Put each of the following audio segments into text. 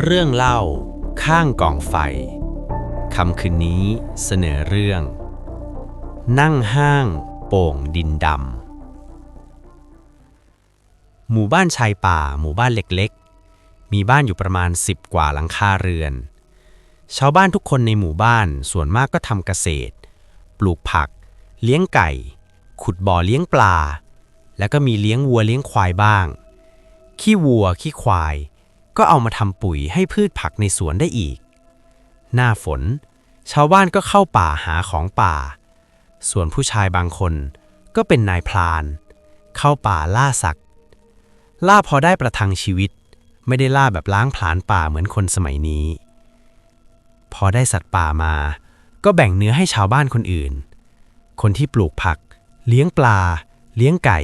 เรื่องเล่าข้างกองไฟคำคืนนี้เสนอเรื่อง นั่งห้างโป่งดินดำหมู่บ้านชายป่าหมู่บ้านเล็กๆ มีบ้านอยู่ประมาณ 10 กว่าหลังคาเรือน ชาวบ้านทุกคนในหมู่บ้านส่วนมากก็ทำเกษตร ปลูกผัก เลี้ยงไก่ ขุดบ่อเลี้ยงปลา แล้วก็มีเลี้ยงวัวเลี้ยงควายบ้าง ขี้วัวขี้ควาย ก็เอามาทำปุ๋ยให้พืชผักในสวนได้อีก หน้าฝน ชาวบ้านก็เข้าป่าหาของป่า ส่วนผู้ชายบางคนก็เป็นนายพราน เข้าป่าล่าสัตว์ล่าพอได้ประทังชีวิต ไม่ได้ล่าแบบล้างผลาญป่าเหมือนคนสมัยนี้ พอได้สัตว์ป่ามา ก็แบ่งเนื้อให้ชาวบ้านคนอื่น คนที่ปลูกผัก เลี้ยงปลา เลี้ยงไก่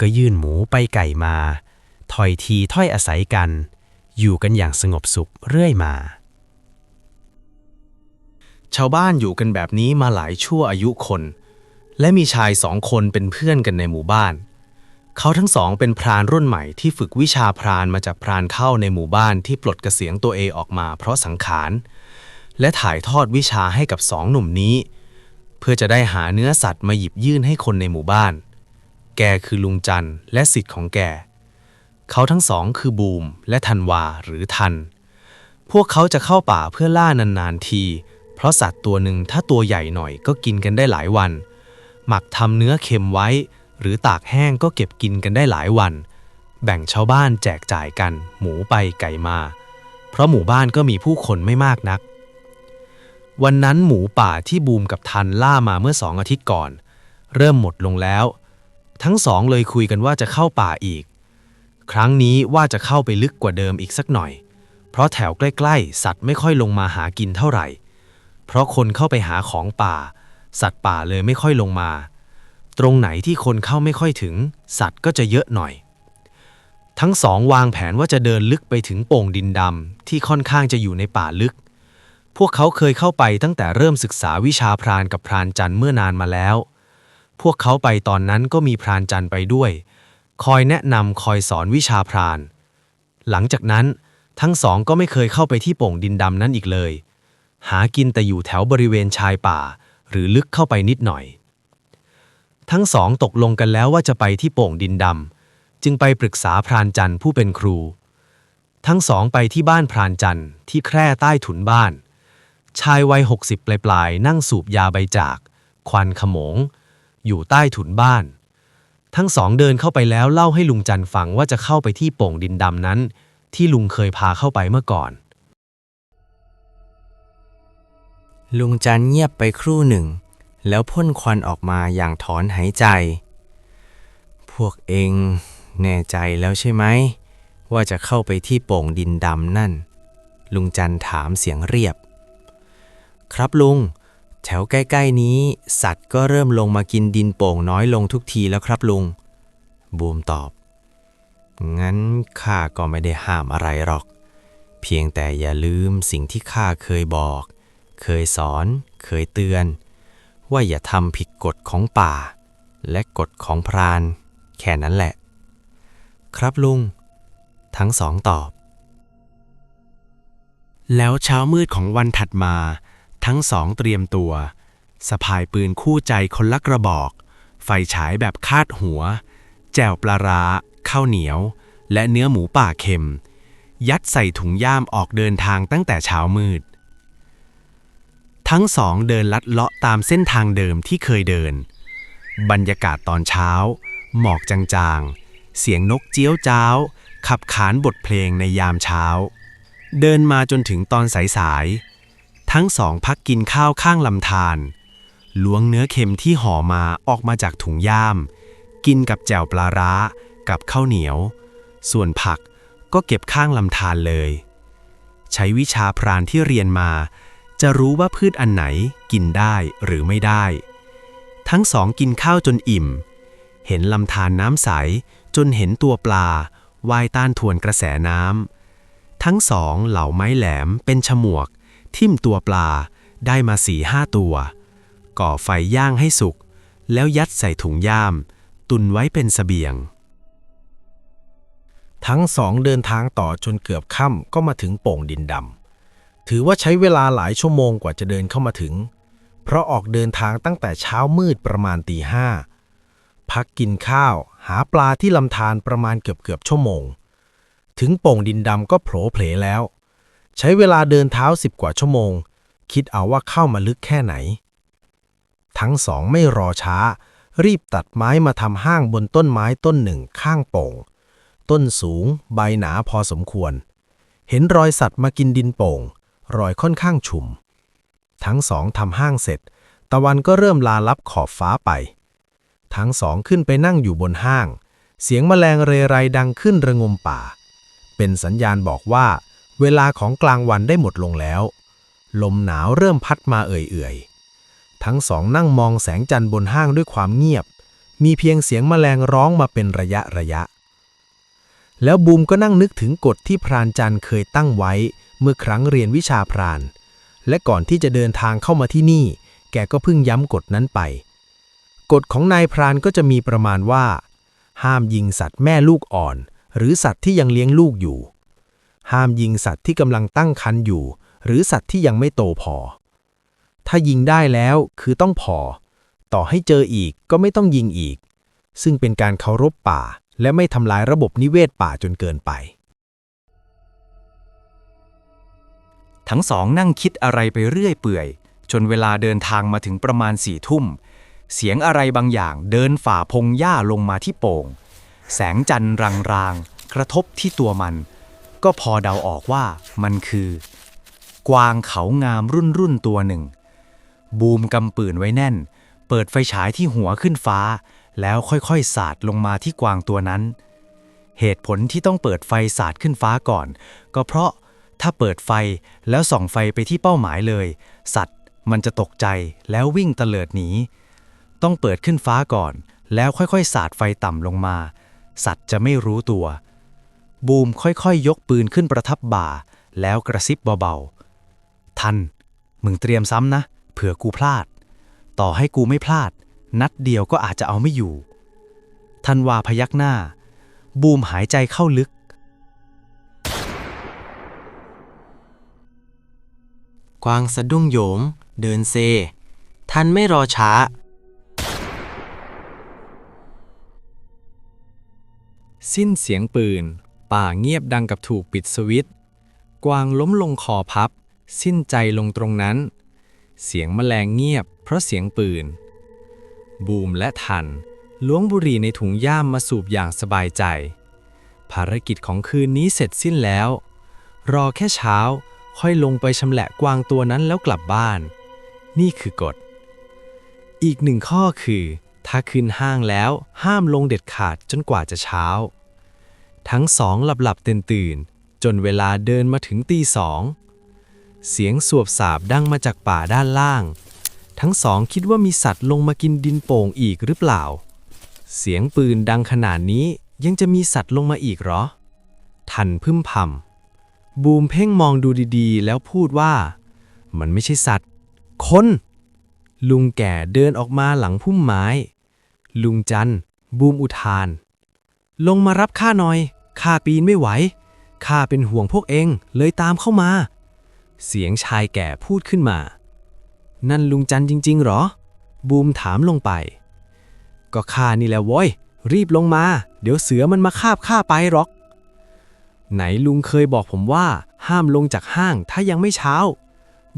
ก็ยื่นหมูไปไก่มาถอยทีถ้อยอาศัยกัน อยู่กันอย่างสงบสุขเรื่อยมา ชาวบ้านอยู่กันแบบนี้มาหลายชั่วอายุคน และมีชายสองคนเป็นเพื่อนกันในหมู่บ้าน เขาทั้งสองเป็นพรานรุ่นใหม่ที่ฝึกวิชาพรานมาจากพรานเข้าในหมู่บ้านที่ปลดกเกษียณตัวเองออกมาเพราะสังขาร และถ่ายทอดวิชาให้กับสองหนุ่มนี้ เพื่อจะได้หาเนื้อสัตว์มาหยิบยื่นให้คนในหมู่บ้าน แกคือลุงจันทร์และสิทธิ์ของแก เขาทั้งสองคือบูมและธันวาหรือทัน พวกเขาจะเข้าป่าเพื่อล่านานๆที เพราะสัตว์ตัวหนึ่งถ้าตัวใหญ่หน่อยก็กินกันได้หลายวัน หมักทำเนื้อเค็มไว้ หรือตากแห้งก็เก็บกินกันได้หลายวัน แบ่งชาวบ้านแจกจ่ายกัน หมูไปไก่มา เพราะหมู่บ้านก็มีผู้คนไม่มากนัก วันนั้นหมูป่าที่บูมกับทันล่ามาเมื่อสองอาทิตย์ก่อน เริ่มหมดลงแล้ว ทั้งสองเลยคุยกันว่าจะเข้าป่าอีก ครั้งนี้ว่าจะเข้าไปลึกกว่าเดิมอีกสักหน่อย เพราะแถวใกล้ ๆ สัตว์ไม่ค่อยลงมาหากินเท่าไหร่ เพราะคนเข้าไปหาของป่า สัตว์ป่าเลยไม่ค่อยลงมา ตรงไหนที่คนเข้าไม่ค่อยถึง สัตว์ก็จะเยอะหน่อย ทั้งสองวางแผนว่าจะเดินลึกไปถึงโป่งดินดำที่ค่อนข้างจะอยู่ในป่าลึก พวกเขาเคยเข้าไปตั้งแต่เริ่มศึกษาวิชาพรานกับพรานจันทร์เมื่อนานมาแล้ว พวกเขาไปตอนนั้นก็มีพรานจันทร์ไปด้วย คอยแนะนำคอยสอนวิชาพราน หลังจากนั้นทั้งสองก็ไม่เคยเข้าไปที่โป่งดินดำนั้นอีกเลย หากินแต่อยู่แถวบริเวณชายป่า หรือลึกเข้าไปนิดหน่อย ทั้งสองตกลงกันแล้วว่าจะไปที่โป่งดินดำจึงไปปรึกษาพรานจันทร์ผู้เป็นครู ทั้งสองไปที่บ้านพรานจันทร์ที่แคร่ใต้ถุนบ้าน ชายวัยหกสิบปลายๆนั่งสูบยาใบจาก ควันขโมง อยู่ใต้ถุนบ้าน ทั้งสองเดินเข้าไปแล้วเล่าให้ลุงจันฟังว่าจะเข้าไปที่โป่งดินดำนั้น ที่ลุงเคยพาเข้าไปเมื่อก่อน ลุงจันเงียบไปครู่หนึ่ง แล้วพ่นควันออกมาอย่างถอนหายใจ พวกเองแน่ใจแล้วใช่ไหม ว่าจะเข้าไปที่โป่งดินดำนั่น ลุงจันถามเสียงเรียบ ครับลุง แถวใกล้ๆนี้ สัตว์ก็เริ่มลงมากินดินโป่งน้อยลงทุกทีแล้วครับลุง บูมตอบ งั้นข้าก็ไม่ได้ห้ามอะไรหรอก เพียงแต่อย่าลืมสิ่งที่ข้าเคยบอก เคยสอน เคยเตือน ว่าอย่าทำผิดกฎของป่า และกฎของพราน แค่นั้นแหละ ครับลุง ทั้งสองตอบ แล้วเช้ามืดของวันถัดมา ทั้งสองเตรียมตัว สะพายปืนคู่ใจคนละกระบอก ไฟฉายแบบคาดหัว แจ่วปลาร้าข้าวเหนียว และเนื้อหมูป่าเค็ม ยัดใส่ถุงย่ามออกเดินทางตั้งแต่เช้ามืด ทั้งสองเดินลัดเลาะตามเส้นทางเดิมที่เคยเดิน บรรยากาศตอนเช้า หมอกจางๆ เสียงนกเจี๊ยวจ้าว ขับขานบทเพลงในยามเช้า เดินมาจนถึงตอนสายๆ ทั้งสองพักกินข้าวข้างลำธารล้วงเนื้อเค็มที่ห่อมาออกมาจากถุงย่าม กินกับแจ่วปลาร้า กับข้าวเหนียว ส่วนผักก็เก็บข้างลำธารเลย ใช้วิชาพรานที่เรียนมา จะรู้ว่าพืชอันไหนกินได้หรือไม่ได้ ทั้งสองกินข้าวจนอิ่ม เห็นลำธารน้ำใสจนเห็นตัวปลาว่ายต้านทวนกระแสน้ำทั้งสองเหล่าไม้แหลมเป็นฉมวก ทิ่มตัวปลา ได้มาสี่ห้าตัว ก่อไฟย่างให้สุก แล้วยัดใส่ถุงย่าม ตุนไว้เป็นสเสบียง ทั้งสองเดินทางต่อจนเกือบค่ำก็มาถึงโป่งดินดำ ถือว่าใช้เวลาหลายชั่วโมงกว่าจะเดินเข้ามาถึง เพราะออกเดินทางตั้งแต่เช้ามืดประมาณตีห้าพักกินข้าว หาปลาที่ลำธารประมาณเกือบเกือบชั่วโมง ถึงโป่งดินดำก็โผล่เพลแล้ว ใช้เวลาเดินเท้าสิบกว่าชั่วโมง คิดเอาว่าเข้ามาลึกแค่ไหน ทั้งสองไม่รอช้า รีบตัดไม้มาทำห้างบนต้นไม้ต้นหนึ่งข้างโป่ง ต้นสูง ใบหนาพอสมควร เห็นรอยสัตว์มากินดินโป่ง รอยค่อนข้างชุม ทั้งสองทำห้างเสร็จ ตะวันก็เริ่มลาลับขอบฟ้าไป ทั้งสองขึ้นไปนั่งอยู่บนห้าง เสียงแมลงเรไรดังขึ้นระงมป่า เป็นสัญญาณบอกว่า เวลาของกลางวันได้หมดลงแล้ว ลมหนาวเริ่มพัดมาเอื่อยๆ ทั้งสองนั่งมองแสงจันทร์บนห้างด้วยความเงียบ มีเพียงเสียงแมลงร้องมาเป็นระยะระยะ แล้วบูมก็นั่งนึกถึงกฎที่พรานจันทร์เคยตั้งไว้เมื่อครั้งเรียนวิชาพราน และก่อนที่จะเดินทางเข้ามาที่นี่ แกก็เพิ่งย้ำกฎนั้นไป กฎของนายพรานก็จะมีประมาณว่า ห้ามยิงสัตว์แม่ลูกอ่อน หรือสัตว์ที่ยังเลี้ยงลูกอยู่ ห้ามยิงสัตว์ที่กำลังตั้งครรภ์อยู่ หรือสัตว์ที่ยังไม่โตพอ ถ้ายิงได้แล้วคือต้องพอ ต่อให้เจออีกก็ไม่ต้องยิงอีก ซึ่งเป็นการเคารพป่า และไม่ทำลายระบบนิเวศป่าจนเกินไป ทั้งสองนั่งคิดอะไรไปเรื่อยเปื่อย จนเวลาเดินทางมาถึงประมาณสี่ทุ่ม เสียงอะไรบางอย่างเดินฝ่าพงหญ้าลงมาที่โป่ง แสงจันทร์รางๆกระทบที่ตัวมัน ก็พอเดาออกว่ามันคือ กวางเขางามรุ่นรุ่นตัวหนึ่ง บูมกำปืนไว้แน่น เปิดไฟฉายที่หัวขึ้นฟ้า แล้วค่อยๆ สาดลงมาที่กวางตัวนั้น เหตุผลที่ต้องเปิดไฟสาดขึ้นฟ้าก่อน ก็เพราะถ้าเปิดไฟแล้วส่องไฟไปที่เป้าหมายเลย สัตว์มันจะตกใจแล้ววิ่งเตลิดหนีต้องเปิดขึ้นฟ้าก่อน แล้วค่อยๆ สาดไฟต่ำลงมา สัตว์จะไม่รู้ตัว บูมค่อยๆยกปืนขึ้นประทับบ่า แล้วกระซิบเบาๆ ทัน มึงเตรียมซ้ำนะ เผื่อกูพลาด ต่อให้กูไม่พลาด นัดเดียวก็อาจจะเอาไม่อยู่ ทันวาพยักหน้า บูมหายใจเข้าลึก กวางสะดุ้งโยงเดินเซ ทันไม่รอช้าสิ้นเสียงปืน ป่าเงียบดังกับถูกปิดสวิตช์กวางล้มลงคอพับ สิ้นใจลงตรงนั้น เสียงแมลงเงียบ เพราะเสียงปืน บูมและทัน ล้วงบุหรี่ในถุงย่ามมาสูบอย่างสบายใจ ภารกิจของคืนนี้เสร็จสิ้นแล้ว รอแค่เช้าค่อยลงไปชำแหละกวางตัวนั้นแล้วกลับบ้าน นี่คือกฎ อีกหนึ่งข้อคือ ถ้าขึ้นห้างแล้วห้ามลงเด็ดขาดจนกว่าจะเช้า ทั้งสองหลับหลับตื่นตื่นจนเวลาเดินมาถึงตีสอง เสียงสวบสาบดังมาจากป่าด้านล่าง ทั้งสองคิดว่ามีสัตว์ลงมากินดินโป่งอีกหรือเปล่า เสียงปืนดังขนาดนี้ยังจะมีสัตว์ลงมาอีกหรอ ทันพึมพำบูมเพ่งมองดูดีๆ แล้วพูดว่า มันไม่ใช่สัตว์ คน ลุงแก่เดินออกมาหลังพุ่มไม้ ลุงจันบูมอุทาน ลงมารับข้าหน่อย ข้าปีนไม่ไหว ข้าเป็นห่วงพวกเองเลยตามเข้ามา เสียงชายแก่พูดขึ้นมา นั่นลุงจันจริง ๆ หรอ บูมถามลงไป ก็ข้านี่แหละโว้ย รีบลงมา เดี๋ยวเสือมันมาคาบข้าไปหรอก ไหนลุงเคยบอกผมว่า ห้ามลงจากห้างถ้ายังไม่เช้า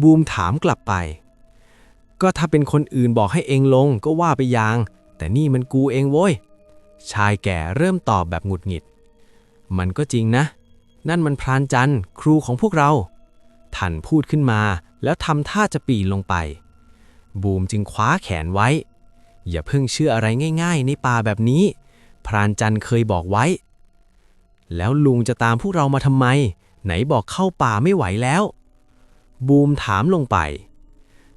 บูมถามกลับไป ก็ถ้าเป็นคนอื่นบอกให้เองลงก็ว่าไปอย่าง แต่นี่มันกูเองโว้ยชายแก่เริ่มตอบแบบหงุดหงิด มันก็จริงนะ นั่นมันพรานจันทร์ครูของพวกเราทันพูดขึ้นมาแล้วทำท่าจะปีนลงไป บูมจึงคว้าแขนไว้ อย่าเพิ่งเชื่ออะไรง่าย ๆ ในป่าแบบนี้ พรานจันทร์เคยบอกไว้ แล้วลุงจะตามพวกเรามาทำไม ไหนบอกเข้าป่าไม่ไหวแล้ว บูมถามลงไป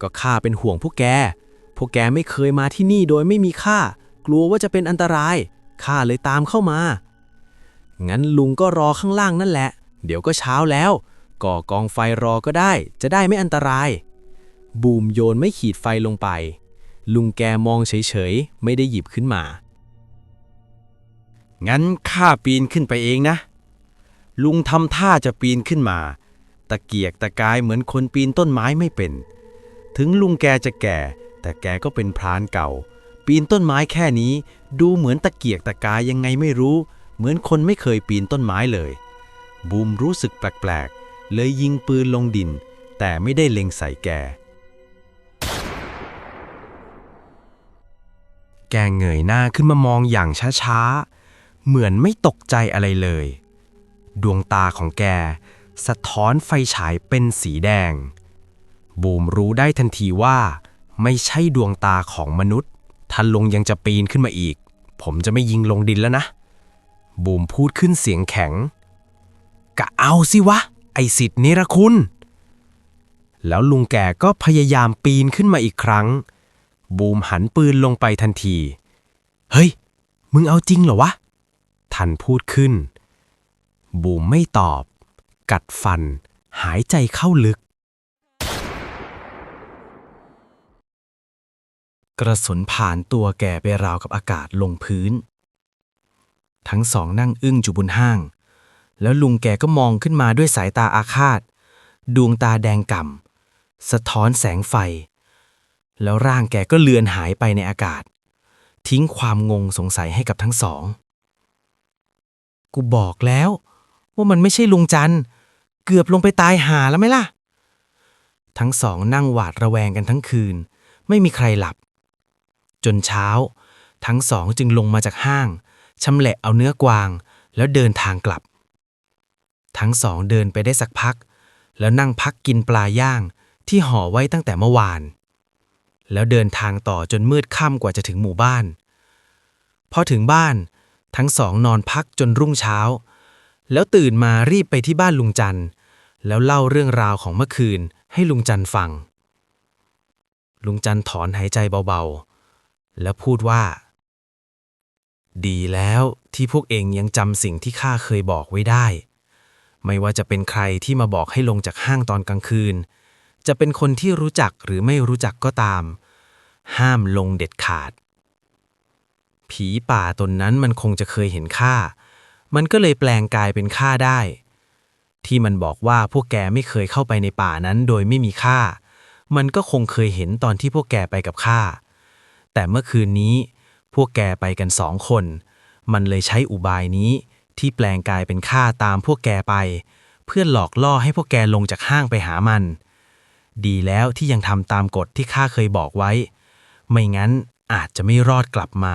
ก็ข้าเป็นห่วงพวกแก พวกแกไม่เคยมาที่นี่โดยไม่มีข้ากลัวว่าจะเป็นอันตรายข้าเลยตามเข้ามา งั้นลุงก็รอข้างล่างนั่นแหละ เดี๋ยวก็เช้าแล้ว ก่อกองไฟรอก็ได้ จะได้ไม่อันตราย บูมโยนไม่ขีดไฟลงไป ลุงแกมองเฉยๆ ไม่ได้หยิบขึ้นมา งั้นข้าปีนขึ้นไปเองนะ ลุงทำท่าจะปีนขึ้นมา ตะเกียกตะกายเหมือนคนปีนต้นไม้ไม่เป็น ถึงลุงแกจะแก่ แต่แกก็เป็นพรานเก่า ปีนต้นไม้แค่นี้ ดูเหมือนตะเกียกตะกายยังไงไม่รู้ เหมือนคนไม่เคยปีนต้นไม้เลย บูมรู้สึกแปลกๆ เลยยิงปืนลงดิน แต่ไม่ได้เล็งใส่แก แกเงยหน้าขึ้นมามองอย่างช้าๆ เหมือนไม่ตกใจอะไรเลย ดวงตาของแก สะท้อนไฟฉายเป็นสีแดง บูมรู้ได้ทันทีว่า ไม่ใช่ดวงตาของมนุษย์ถ้าลงยังจะปีนขึ้นมาอีก ผมจะไม่ยิงลงดินแล้วนะ บูมพูดขึ้นเสียงแข็ง กะเอาสิวะ ไอสิทธิ์นิรคุณ แล้วลุงแกก็พยายามปีนขึ้นมาอีกครั้ง บูมหันปืนลงไปทันที เฮ้ย มึงเอาจริงเหรอวะ ทันพูดขึ้น บูมไม่ตอบ กัดฟัน หายใจเข้าลึก กระสุนผ่านตัวแกไปราวกับอากาศลงพื้น ทั้งสองนั่งอึ้งอยู่บนห้าง แล้วลุงแกก็มองขึ้นมาด้วยสายตาอาฆาต ดวงตาแดงก่ำสะท้อนแสงไฟ แล้วร่างแกก็เลือนหายไปในอากาศ ทิ้งความงงสงสัยให้กับทั้งสอง กูบอกแล้ว ว่ามันไม่ใช่ลุงจันเกือบลงไปตายหาแล้วไหมล่ะ ทั้งสองนั่งหวาดระแวงกันทั้งคืน ไม่มีใครหลับ จนเช้า ทั้งสองจึงลงมาจากห้าง ชำแหละเอาเนื้อกวาง แล้วเดินทางกลับ ทั้งสองเดินไปได้สักพัก แล้วนั่งพักกินปลาย่างที่ห่อไว้ตั้งแต่เมื่อวาน แล้วเดินทางต่อจนมืดค่ำกว่าจะถึงหมู่บ้าน พอถึงบ้านทั้งสองนอนพักจนรุ่งเช้า แล้วตื่นมารีบไปที่บ้านลุงจันทร์แล้วเล่าเรื่องราวของเมื่อคืนให้ลุงจันทร์ฟัง ลุงจันทร์ถอนหายใจเบาๆ แล้วพูดว่า ดีแล้วที่พวกเองยังจำสิ่งที่ข้าเคยบอกไว้ได้ ไม่ว่าจะเป็นใครที่มาบอกให้ลงจากห้างตอนกลางคืน จะเป็นคนที่รู้จักหรือไม่รู้จักก็ตาม ห้ามลงเด็ดขาด ผีป่าตนนั้นมันคงจะเคยเห็นข้า มันก็เลยแปลงกายเป็นข้าได้ ที่มันบอกว่าพวกแกไม่เคยเข้าไปในป่านั้นโดยไม่มีข้า มันก็คงเคยเห็นตอนที่พวกแกไปกับข้า แต่เมื่อคืนนี้ พวกแกไปกันสองคน มันเลยใช้อุบายนี้ ที่แปลงกายเป็นข้าตามพวกแกไป เพื่อหลอกล่อให้พวกแกลงจากห้างไปหามัน ดีแล้วที่ยังทำตามกฎที่ข้าเคยบอกไว้ ไม่งั้นอาจจะไม่รอดกลับมา